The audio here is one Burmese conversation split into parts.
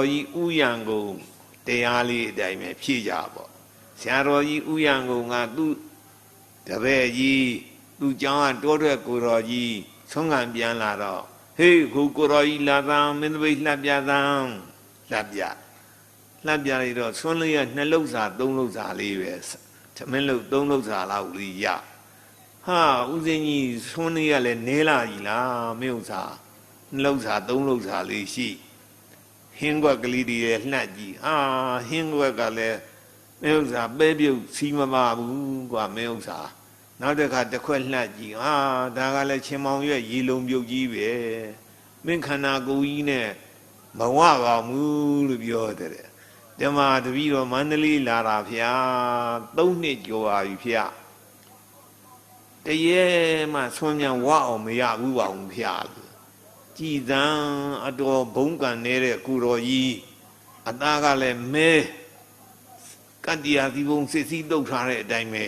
တော်ကြီးဥယံကုန်တရားလေးအတိုင်းပဲဖြည့်ကြပေါ့ဆရာတော်ကြီးဥယံကုန်ကသူ့တပည့်ကြီးသူ့ကျောင်းကတောထွက်ကိုတော်ကြီးဆုံးခံပြန်လာတော့ဟေးခုကိုတော်ကြီးလာသံမင်းတပိတ်လှပြသံလှပြလှပြလိုက်တော့ဆွန်းလေးကနှစ်လုံးစာသုံးလုံးစာလေးပဲသမင်းလုံးသုံးလုံးစာလောက်လေးရဟာဦးစင်းကြီးဆွန်းလေးကလည်းနဲလာကြီးလားမင်းဥစ္စာနှလုံးစာသုံးလုံးစာလေးရှိ ဟင်းကွက်ကလေးတွေရဲ့လှက်ကြီးဟာဟင်းကွက်ကလည်းမင်းဥစ္စာပဲပြုတ်စီးမပါဘူးကွာမင်းဥစ္စာနောက်တစ်ခါတစ်ခွက်လှက်ကြီးဟာဒါကလည်းချင်းမောင်ရွက်ရေလုံးပြုတ်ကြီးပဲမင်းခန္ဓာကိုယ်ကြီးနဲ့မဝပါဘူးလို့ပြောတယ်ဓမ္မတပည့်တော်မန္တလေးလာတာဖျား၃နှစ်ကျော်ပါပြီဖျားတရေမှဆွမ်းမြန်ဝအောင်မရဘူးပါဘူးဖျားလို့ ကြည်သံအတော်ဘုံကံနေတဲ့ကုတော်ကြီးအသားကလည်းမဲကတ္တိယာသီဘုံစစ်စည်းတုတ်ထားတဲ့အတိုင်းပဲ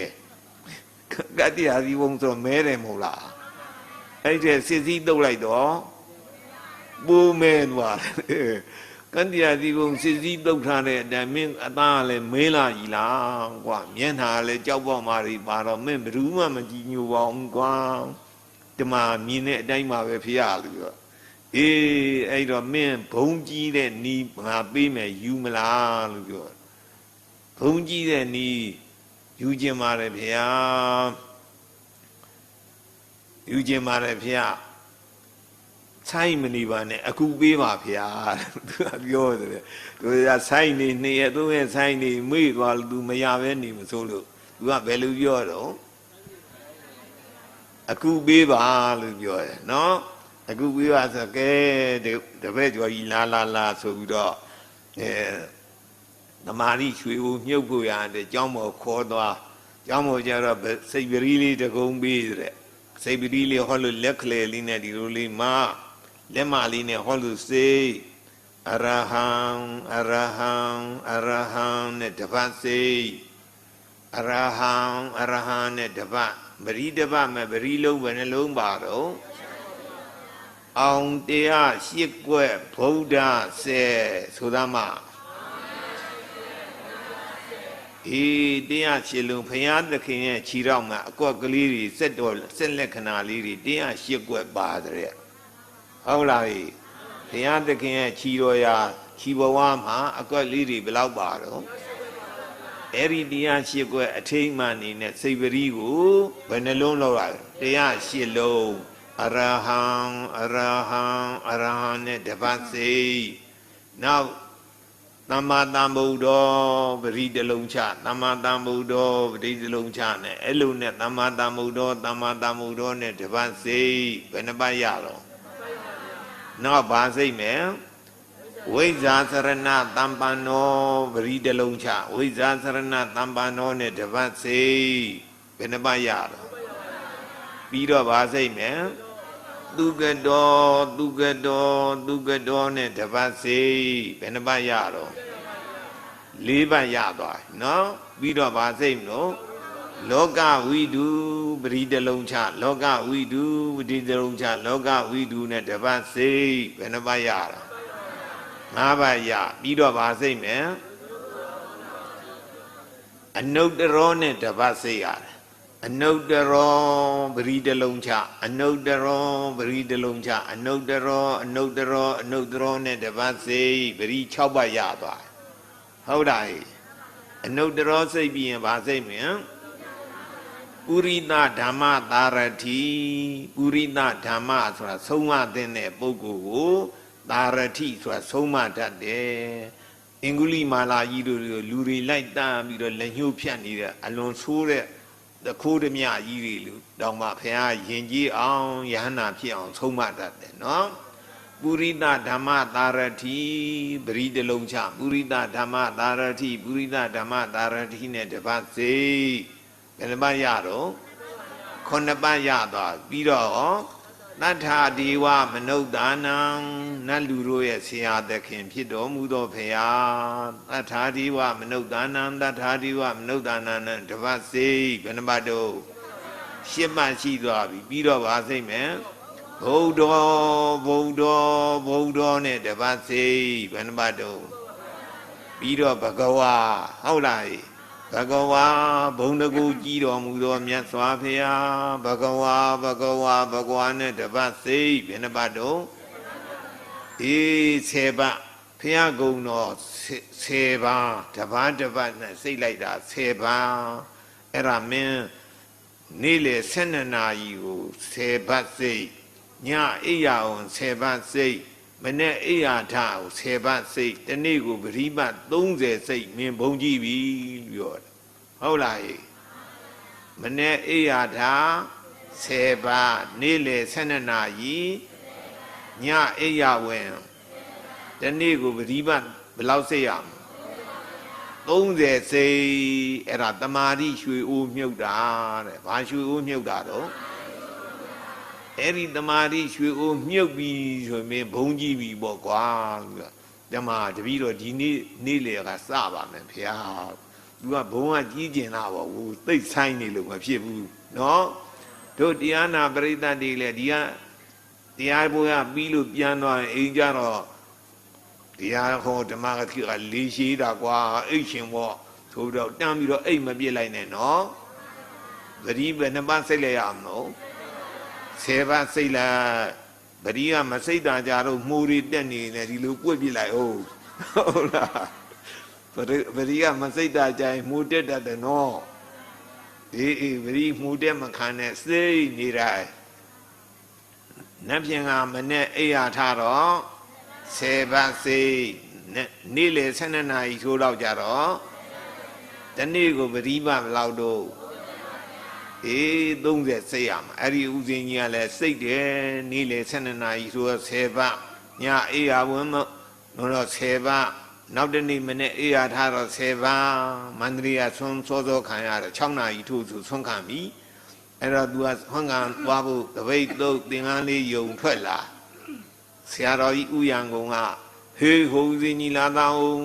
ကတ္တိယာသီဘုံဆိုမဲတယ်မဟုတ်လားအဲ့ဒီစစ်စည်းတုတ်လိုက်တော့ပူမဲသွားတယ်ကတ္တိယာသီဘုံစစ်စည်းတုတ်ထားတဲ့အတိုင်းမင်းအသားကလည်းမဲလာကြီးလားကွာမျက်နှာကလည်းကြောက်ပေါက်မာတွေပါတော့မင်းဘယ်သူမှမကြည့်ညိုပါဘူးကွာဒီမှာမြင်တဲ့အတိုင်းပါပဲဖရလို့ပြော အေးအဲ့တော့မင်းဘုံကြီးတဲ့နီးငါပေးမယ်ယူမလားလို့ပြောဘုံကြီးတဲ့နီးယူခြင်းပါတယ်ဗျာယူခြင်းပါတယ်ဗျာဆိုင်မနေပါနဲ့အခုပေးပါဗျာသူကပြောတယ်သူကဆိုင်နေနှစ်ရက်သုံးရက်ဆိုင်နေမေ့သွားလို့ तू မရပဲနေမစိုးလို့ तू ကဘယ်လိုပြောတော့အခုပေးပါလို့ပြောတယ်နော် အခုပေးပါဆိုကဲတပည့်ကျော်ကြီးလာလာလာဆိုပြီးတော့အဲသမာဓိရွှေကိုမြုပ်ဖို့ရတယ်ကျောင်းပေါ်ခေါ်သွားကျောင်းပေါ်ကျတော့စိတ်ပရီးလေးတကုံပေးတဲ့စိတ်ပရီးလေးဟောလို့လက်ကလေးလေးနဲ့ဒီလိုလေးမလက်မလေးနဲ့ဟောလို့စိတ်အရဟံအရဟံအရဟံနဲ့တပတ်စိတ်အရဟံအရဟံနဲ့တပတ်ပရိတပတ်မဲ့ပရိလုံးပဲနှလုံးပါတော့ အောင်တရားရှိကွက်ဗုဒ္ဓဆေဆိုသမှာအေးတရားရှိလုံးဘုရားသခင်ရဲ့ခြေထောက်မှာအကွက်ကလေးတွေစက်တော်စက်လက္ခဏာလေးတွေတရားရှိကွက်ပါတဲ့ဟုတ်လားဘုရားသခင်ရဲ့ခြေတော်ရာခြေဘဝမှာအကွက်လေးတွေဘယ်လောက်ပါတော့အဲ့ဒီတရားရှိကွက်အထိတ်မှန်နေနဲ့စိတ်ပရိကိုဘယ်နှလုံးလောက်ရတရားရှိလုံး အရဟံအရဟံအရဟံနဲ့တပတ်စိတ်နောက်သမ္မာသမ္ဗုဒ္ဓောပရိတလုံးချသမ္မာသမ္ဗုဒ္ဓောပရိတလုံးချနဲ့အဲ့လိုနဲ့သမ္မာသမ္ဗုဒ္ဓောသမ္မာသမ္ဗုဒ္ဓောနဲ့တပတ်စိတ်ဘယ်နှပတ်ရတော့နောက်ဘာစိတ်မယ်ဝိဇ္ဇာသရဏတမ္ပန္နောပရိတလုံးချဝိဇ္ဇာသရဏတမ္ပန္နောနဲ့တပတ်စိတ်ဘယ်နှပတ်ရတော့ ပြီးတော့ဘာစိတ်မယ်သူကတော်သူကတော်သူကတော်နဲ့တပတ်စိဘယ်နှပတ်ရတော့လေးပတ်ရသွားနော်ပြီးတော့ဗာစိတ်မလို့လောကဝိတုပရိတလုံးချလောကဝိတုပရိတလုံးချလောကဝိတုနဲ့တပတ်စိဘယ်နှပတ်ရတာငါးပတ်ရပြီးတော့ဗာစိတ်မယ်အနုတ္တရောနဲ့တပတ်စိရတယ် အနုတ္တရောပရိတလုံးချအနုတ္တရောပရိတလုံးချအနုတ္တရောအနုတ္တရောအနုတ္တရောနဲ့တပတ်စိပရိ6ပတ်ရသွားဟုတ်တာဟိအနုတ္တရောစိတ်ပြီးရင်ဗာစိတ်မြင်ပုရိသဓမ္မသာရတိပုရိသဓမ္မဆိုတာဆုံးမတဲ့ပုဂ္ဂိုလ်ကိုသာရတိဆိုတာဆုံးမတတ်တယ်အင်္ဂုလိမာလာကြီးတို့လူတွေလိုက်တန်းပြီးတော့လက်ညှိုးဖြတ်နေတဲ့အလွန်ဆိုးတဲ့ တခိုးဓမြကြီးတွေလူတောင်မှဖះယင်ကြီးအောင်ယဟနာဖြစ်အောင်ဆုံးမတတ်တယ်နော်ပုရိသဓမ္မသာရတိပရိတလုံးချပုရိသဓမ္မသာရတိပုရိသဓမ္မသာရတိနဲ့တပတ်စေဘယ်နှပတ်ရတော့ခုနှစ်ပတ်ရသွားပြီးတော့ တထာဒီဝမနုဿာနံနတ်လူတို့ရဲ့ဆရာသခင် ဖြစ်တော်မူသောဖရာတထာဒီဝမနုဿာနံတထာဒီဝမနုဿာနံနဲ့တပတ်စိဘယ်နှပတ်တော့ရှစ်ပတ်ရှိသွားပြီပြီးတော့ဗာစိတ်မယ်ဗုဒ္ဓဗုဒ္ဓဗုဒ္ဓနဲ့တပတ်စိတ်ဘယ်နှပတ်တုံးပြီးတော့ဘဂဝါဟုတ်လား ဘဂဝါဘုံတကူကြည်တော်မူသောမြတ်စွာဘုရားဘဂဝါဘဂဝါဘဂဝါနဲ့တပတ်စိတ်ဘယ်နှပတ်တုံးအေး7ပတ်ဖះကုံတော်10ပါးတပတ်တပတ်နဲ့စိတ်လိုက်တာ10ပါးအဲ့ဒါမင်းနေ့လေ12နာရီကို10ပတ်စိတ်ညအိယာဝန်10ပတ်စိတ် မနေ့အိယာထကို10ပတ်စိတ်တနေ့ကိုပရိပတ်30စိတ်မင်းဘုံကြည့်ပြီပြောတယ်ဟုတ်လားဟေ့မနေ့အိယာထ10ပတ်နေ့လေ12နာရီညအိယာဝင်တနေ့ကိုပရိပတ်ဘယ်လောက်စိတ်ရမလဲ30စိတ်အဲ့ဒါတမာတိရွှေအိုးမြုပ်တာတဲ့ဘာရွှေအိုးမြုပ်တာတော့ အဲ့ဒီတမာတိရွှေအိုးမြုပ်ပြီးဆိုရင်ဘုံကြည့်ပြီပေါ့ကွာသူကတမာတပီတော့ဒီနေ့နေ့လေကစပါမယ်ဖေဟာသူကဘုံကကြီးကျင်တာပေါ့ဟိုသိပ်ဆိုင်နေလို့မဖြစ်ဘူးနော်တို့တရားနာပရိသတ်တွေလည်းဒီကတရားပွဲကပြီးလို့ပြန်သွားရင်အိမ်ကြတော့တရားဟောဓမ္မကတိကလေးရှိတာကွာအိတ်ရှင်ပေါ့ဆိုတော့တန်းပြီးတော့အိတ်မပြစ်လိုက်နဲ့နော်သတိပဲနှစ်ပတ်စိတ်လိုက်ရအောင်နော် ဆယ်ပါးစိတ်လိုက်ဗတိကမစိတ်တာကြတော့မှုတွေတက်နေနေဒီလိုကွက်ပြစ်လိုက်ဟုတ်ဟုတ်လားဗတိကမစိတ်တာကြရင်မှုတက်တတ်တယ်နော်အေးအေးဗတိမှုတက်မခံနဲ့စိတ်နေတိုင်းနတ်ပြင်ကမနဲ့အိယာထတော့10ပါးစိတ်နေ့လေ12နာရီထိုးတော့ကြတော့တနေ့ကိုပရိပတ်ဘလောက်တော့ အေး30စိတ်ရမှာအဲ့ဒီဥစဉ်ကြီးကလည်းစိတ်တယ်နေ့လေ12နာရီဆိုတော့10ပါးညအေးရဝင်းမတော့10ပါးနောက်တနေ့မနေ့အေးရထားတော့10ပါးမန္တလေးကဆွန်းစောစောခံရတယ်6နာရီထိုးဆိုဆွန်းခံပြီအဲ့တော့ तू ကဟွန်းကန်သွားဖို့တပိတ်သုတ်သင်္ကန်းလေးယုံထွက်လာဆရာတော်ကြီးဥယံကုံကဟေးဟိုစင်ကြီးလာတောင်း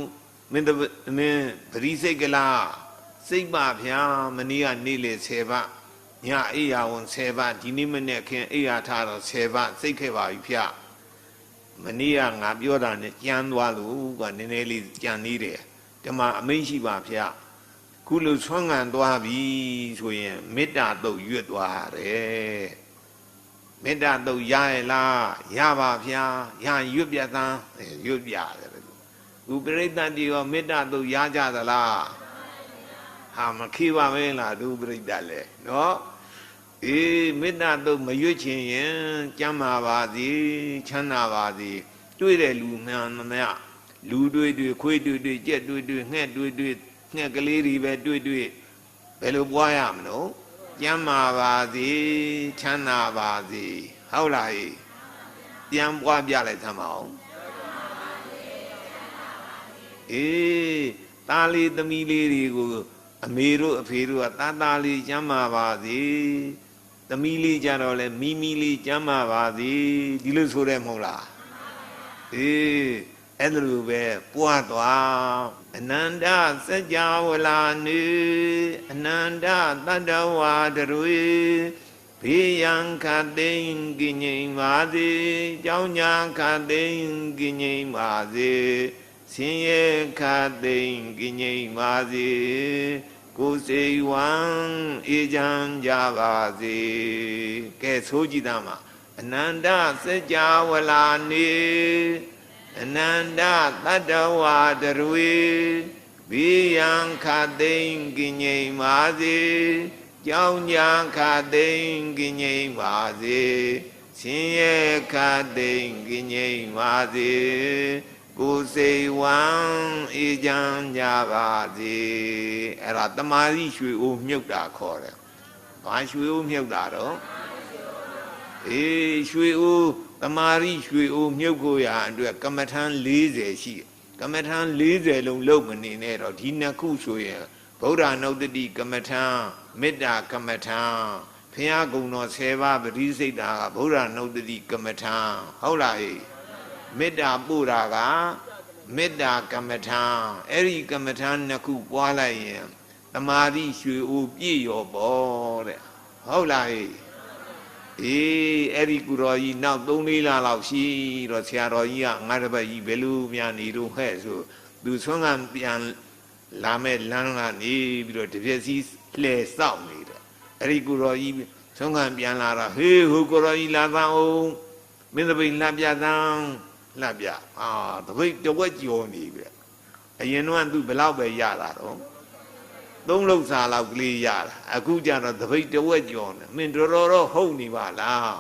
မင်းတမင်းပရိစိတ်ကလားစိတ်ပါဗျာမနေ့ကနေ့လေ10ပါ ညအိယာဝန်10ပါဒီနေ့မနေ့ခင်အိယာထားတော့10ပါစိတ်ခဲ့ပါပြီဗျာမနေ့ကငါပြောတာနဲ့ကြမ်းသွားလို့ကနည်းနည်းလေးကြံနေတယ်ဓမ္မအမိန့်ရှိပါဗျာခုလိုဆွမ်းငံသွားပြီဆိုရင်မေတ္တာတုတ်ရွတ်သွားတယ်မေတ္တာတုတ်ရရဲ့လားရပါဗျာရရွတ်ပြသန်းရွတ်ပြတယ်ခုပြိဋ္ဌတိရောမေတ္တာတုတ်ရကြသလားဟာမခေပါမဲလားသူပြိဋ္ဌလဲနော် အေးမေတ္တာတုတ်မရွတ်ချင်ရင်ကျမ်းမာပါစေချမ်းသာပါစေတွေ့တဲ့လူမှန်မမလူတွေ့တွေ့ခွေးတွေ့တွေ့ကြက်တွေ့တွေ့ငှက်တွေ့တွေ့ငှက်ကလေးတွေပဲတွေ့တွေ့ဘယ်လိုပွားရမလို့ကျမ်းမာပါစေချမ်းသာပါစေဟုတ်လားဟေးပြန်ပွားပြလိုက်သမ်းပါအောင်အေးသားလေးသမီးလေးတွေကိုအမေတို့အဖေတို့ကသားသားလေးကျမ်းမာပါစေ သမီးလေးကြတော့လဲမိမိလေးကျမ်းမာပါစေဒီလိုဆိုတယ်မဟုတ်လားအေးအဲ့လိုပဲပွားသွားအနန္တစัจ java လာနေအနန္တတတ္တဝါတရွေဘေးရန်ခသိင်ကိငိမ်ပါစေကြောင်းညာခသိင်ကိငိမ်ပါစေဆင်းရဲခသိင်ကိငိမ်ပါစေ ကိုယ်စိတ်ဝမ်းအေးချမ်းကြပါစေကဲဆိုကြည့်သားမှာအနန္တစัจ java လာနေအနန္တတတ္တဝါတရွေဘိယံခသိင်ကိငိမ်ပါစေကြောင်းညာခသိင်ကိငိမ်ပါစေဆင်းရဲခသိင်ကိငိမ်ပါစေ ကိုယ်စိတ်ဝမ်းအေးချမ်းကြပါစေအဲ့ဒါတမာတိရွှေအိုးမြုပ်တာခေါ်တယ်ဘာရွှေအိုးမြုပ်တာတော့အေးရွှေအိုးတမာရီရွှေအိုးမြုပ်ကိုရအတွက်ကမ္မထမ်း40ရှိကမ္မထမ်း40လုံးလုံးမနေနဲ့တော့ဒီနှစ်ခုဆိုရင်ဗုဒ္ဓနုတ္တိကမ္မထမ်းမေတ္တာကမ္မထမ်းဖះကုံတော်10ပါးပရိစိတ်တာကဗုဒ္ဓနုတ္တိကမ္မထမ်းဟုတ်လားဟဲ့ မေတ္တာပို့တာကမေတ္တာကမ္မထမ်းအဲ့ဒီကမ္မထမ်းနှစ်ခုပွားလိုက်ရင်တမာရီရွှေအိုးပြည့်ရောပေါ့တဲ့ဟုတ်လားဟဲ့အေးအဲ့ဒီကုတော်ကြီးနောက်3လေးလလောက်ရှိတော့ဆရာတော်ကြီးကငါတစ်ပတ်ကြီးဘယ်လိုများနေတော့ဟဲ့ဆိုသူဆွမ်းကပြန်လာမဲ့လမ်းကနေပြီးတော့တပြက်စီလှဲစောင့်နေတယ်အဲ့ဒီကုတော်ကြီးဆွမ်းကပြန်လာတော့ဟေးဟိုကုတော်ကြီးလာသန်းအောင်မင်းတပိတ်လှပြသန်း လှပြအာတပိတ်တဝက်ကြော်နေပြီအရင်တော့သူဘယ်လောက်ပဲရတာတော့သုံးလုံးစာလောက်ကလေးရတာအခုကျတော့တပိတ်တဝက်ကြော်နေမင်းတော်တော်တော့ဟုတ်နေပါလား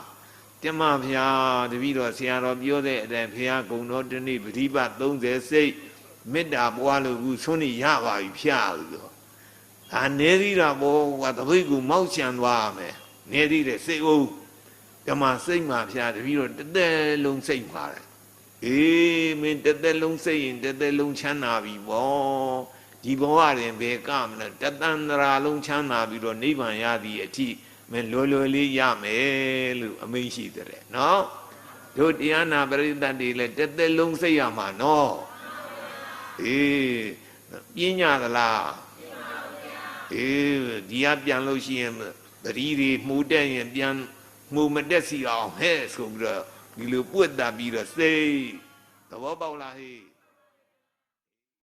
ကျမဖျားတပည့်တော်ဆရာတော်ပြောတဲ့အတိုင်းဖျားကုံတော်တနေ့ပฏิပတ်30စိတ်မေတ္တာပွားလို့ခုဆွနေရပါပြီဖျားလို့ပြောဒါနေသီးတာဘောကတပိတ်ကူမောက်ချန်သွားရမယ်နေသီးတဲ့စိတ်အုပ်ဓမ္မစိတ်မှာဖျားတပည့်တော်တစ်သက်လုံးစိတ်မှာတယ် အေးမင်းတစ်သက်လုံးစိတ်ရင်တစ်သက်လုံးချမ်းသာပြီဘောဒီဘဝတွင်ဘယ်ကမလဲတတန္တရာလုံးချမ်းသာပြီးတော့နိဗ္ဗာန်ရသည်အထိမင်းလွယ်လွယ်လေးရမယ်လို့အမိန့်ရှိတဲ့နော်တို့တရားနာပရိသတ်တွေလည်းတစ်သက်လုံးစိတ်ရမှာနော်အေးပြင်းညသလားအေးဒီကပြန်လို့ရှိရင်တတိတွေမှုတက်ရင်ပြန်မှုမတက်စီအောင်ဟဲ့ဆိုပြီးတော့ ဒီလိုပွတ်တာပြီးတော့စိတ်သဘောပေါက်လားဟေး